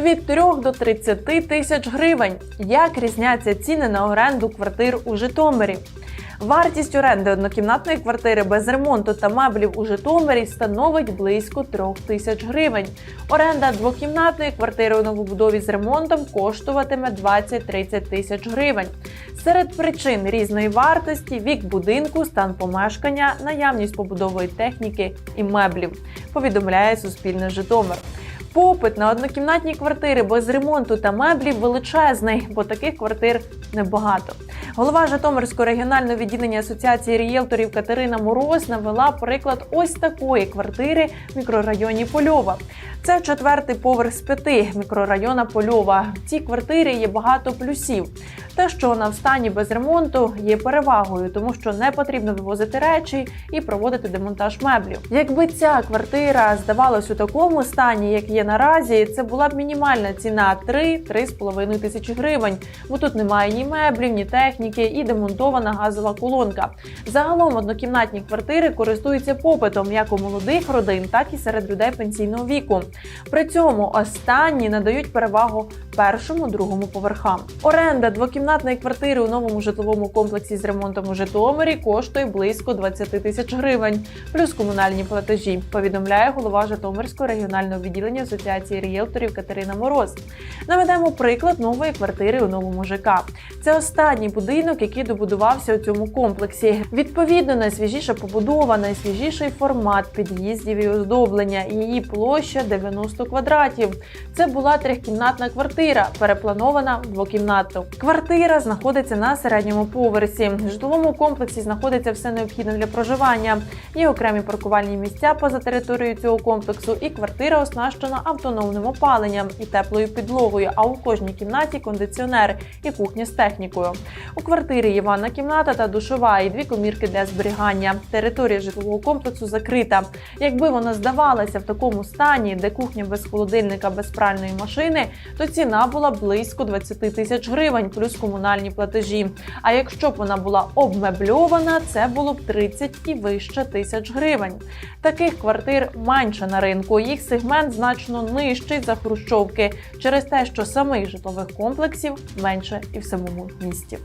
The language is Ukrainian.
від 3 до 30 тисяч гривень. Як різняться ціни на оренду квартир у Житомирі? Вартість оренди однокімнатної квартири без ремонту та меблів у Житомирі становить близько 3 тисяч гривень. Оренда двокімнатної квартири у новобудові з ремонтом коштуватиме 20-30 тисяч гривень. Серед причин різної вартості вік будинку, стан помешкання, наявність побудової техніки і меблів. Повідомляє Суспільне Житомир. Попит на однокімнатні квартири без ремонту та меблів величезний, бо таких квартир небагато. Голова Житомирського регіонального відділення Асоціації рієлторів Катерина Мороз навела приклад ось такої квартири в мікрорайоні Польова. Це четвертий поверх з п'яти мікрорайона Польова. В цій квартирі є багато плюсів. Те, що вона в стані без ремонту, є перевагою, тому що не потрібно вивозити речі і проводити демонтаж меблів. Якби ця квартира здавалась у такому стані, як є наразі, це була б мінімальна ціна 3-3,5 тисячі гривень, бо тут немає ні меблів, ні техніки і демонтована газова колонка. Загалом однокімнатні квартири користуються попитом як у молодих родин, так і серед людей пенсійного віку. При цьому останні надають перевагу першому, другому поверхам. Оренда двокімнатної квартири у новому житловому комплексі з ремонтом у Житомирі коштує близько 20 тисяч гривень, плюс комунальні платежі. Повідомляє голова Житомирського регіонального відділення Асоціації рієлторів Катерина Мороз. Наведемо приклад нової квартири у новому ЖК. Це останній будинок, який добудувався у цьому комплексі. Відповідно, найсвіжіша побудова, найсвіжіший формат під'їздів і оздоблення. Її площа 90 квадратів. Це була трьохкімнатна квартира, перепланована в двокімнатну. Квартира знаходиться на середньому поверсі. В житловому комплексі знаходиться все необхідне для проживання. Є окремі паркувальні місця поза територією цього комплексу, і квартира оснащена автономним опаленням і теплою підлогою. А у кожній кімнаті кондиціонер і кухня з технікою. У квартирі є ванна кімната та душова, і дві комірки для зберігання. Територія житлового комплексу закрита. Якби вона здавалася в такому стані, де кухня без холодильника, без пральної машини, то ціна була близько 20 тисяч гривень, плюс комунальні платежі. А якщо б вона була обмебльована, це було б 30 і вище тисяч гривень. Таких квартир менше на ринку. Їх сегмент значно нижчий за хрущовки через те, що самих житлових комплексів менше і в самому місті.